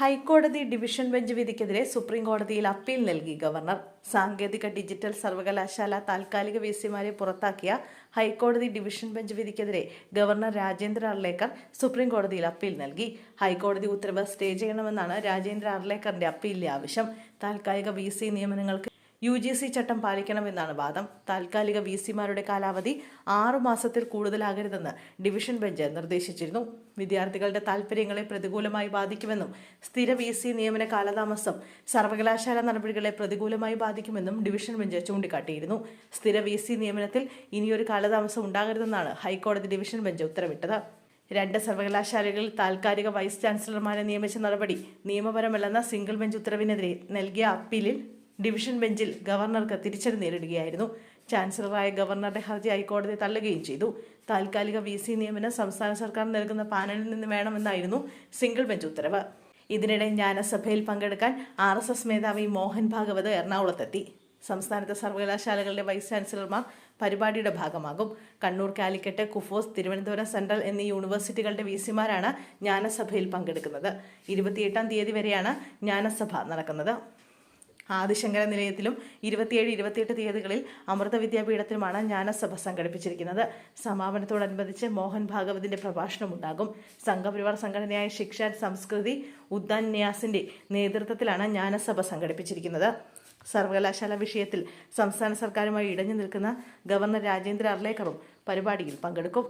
ഹൈക്കോടതി division bench വിധിക്കെതിരെ supreme കോടതിയിൽ അപ്പീൽ നൽകി ഗവർണർ. സാങ്കേതിക ഡിജിറ്റൽ സർവകലാശാല താൽക്കാലിക വി സിമാരെ പുറത്താക്കിയ ഹൈക്കോടതി ഡിവിഷൻ ബെഞ്ച് വിധിക്കെതിരെ ഗവർണർ രാജേന്ദ്ര അർലേക്കർ സുപ്രീം കോടതിയിൽ അപ്പീൽ നൽകി. ഹൈക്കോടതി ഉത്തരവ് സ്റ്റേ ചെയ്യണമെന്നാണ് രാജേന്ദ്ര അർലേക്കറിന്റെ അപ്പീലിലെ ആവശ്യം. താൽക്കാലിക വി നിയമനങ്ങൾക്ക് യു ജി സി ചട്ടം പാലിക്കണമെന്നാണ് വാദം. താൽക്കാലിക വി സിമാരുടെ കാലാവധി ആറു മാസത്തിൽ കൂടുതലാകരുതെന്ന് ഡിവിഷൻ ബെഞ്ച് നിർദ്ദേശിച്ചിരുന്നു. വിദ്യാർത്ഥികളുടെ താൽപ്പര്യങ്ങളെ പ്രതികൂലമായി ബാധിക്കുമെന്നും സ്ഥിര വി സി നിയമന കാലതാമസം സർവകലാശാല നടപടികളെ പ്രതികൂലമായി ബാധിക്കുമെന്നും ഡിവിഷൻ ബെഞ്ച് ചൂണ്ടിക്കാട്ടിയിരുന്നു. സ്ഥിര വി സി നിയമനത്തിൽ ഇനിയൊരു കാലതാമസം ഉണ്ടാകരുതെന്നാണ് ഹൈക്കോടതി ഡിവിഷൻ ബെഞ്ച് ഉത്തരവിട്ടത്. രണ്ട് സർവകലാശാലകളിൽ താൽക്കാലിക വൈസ് ചാൻസലർമാരെ നിയമിച്ച നടപടി നിയമപരമല്ലെന്ന സിംഗിൾ ബെഞ്ച് ഉത്തരവിനെതിരെ നൽകിയ അപ്പീലിൽ ഡിവിഷൻ ബെഞ്ചിൽ ഗവർണർക്ക് തിരിച്ചടി നേരിടുകയായിരുന്നു. ചാൻസലറായ ഗവർണറുടെ ഹർജി ഹൈക്കോടതി തള്ളുകയും ചെയ്തു. താൽക്കാലിക വി സി നിയമനം സംസ്ഥാന സർക്കാർ നൽകുന്ന പാനലിൽ നിന്ന് വേണമെന്നായിരുന്നു സിംഗിൾ ബെഞ്ച് ഉത്തരവ്. ഇതിനിടെ ജ്ഞാനസഭയിൽ പങ്കെടുക്കാൻ ആർ എസ് എസ് മേധാവി മോഹൻ ഭാഗവത് എറണാകുളത്തെത്തി. സംസ്ഥാനത്തെ സർവകലാശാലകളുടെ വൈസ് ചാൻസലർമാർ പരിപാടിയുടെ ഭാഗമാകും. കണ്ണൂർ കാലിക്കറ്റ് കുഫോസ് തിരുവനന്തപുരം സെൻട്രൽ എന്നീ യൂണിവേഴ്സിറ്റികളുടെ വി സിമാരാണ് ജ്ഞാനസഭയിൽ പങ്കെടുക്കുന്നത്. ഇരുപത്തിയെട്ടാം തീയതി വരെയാണ് ജ്ഞാനസഭ നടക്കുന്നത്. ആദിശങ്കര നിലയത്തിലും ഇരുപത്തിയേഴ് ഇരുപത്തിയെട്ട് തീയതികളിൽ അമൃത വിദ്യാപീഠത്തിലുമാണ് ജ്ഞാനസഭ സംഘടിപ്പിച്ചിരിക്കുന്നത്. സമാപനത്തോടനുബന്ധിച്ച് മോഹൻ ഭാഗവതിന്റെ പ്രഭാഷണം ഉണ്ടാകും സംഘപരിവാർ സംഘടനയായ ശിക്ഷ സംസ്കൃതി ഉദ്ദാൻ ന്യാസിന്റെ നേതൃത്വത്തിലാണ് ജ്ഞാനസഭ സംഘടിപ്പിച്ചിരിക്കുന്നത്. സർവകലാശാല വിഷയത്തിൽ സംസ്ഥാന സർക്കാരുമായി ഇടഞ്ഞു നിൽക്കുന്ന ഗവർണർ രാജേന്ദ്ര അർലേക്കറും പരിപാടിയിൽ പങ്കെടുക്കും.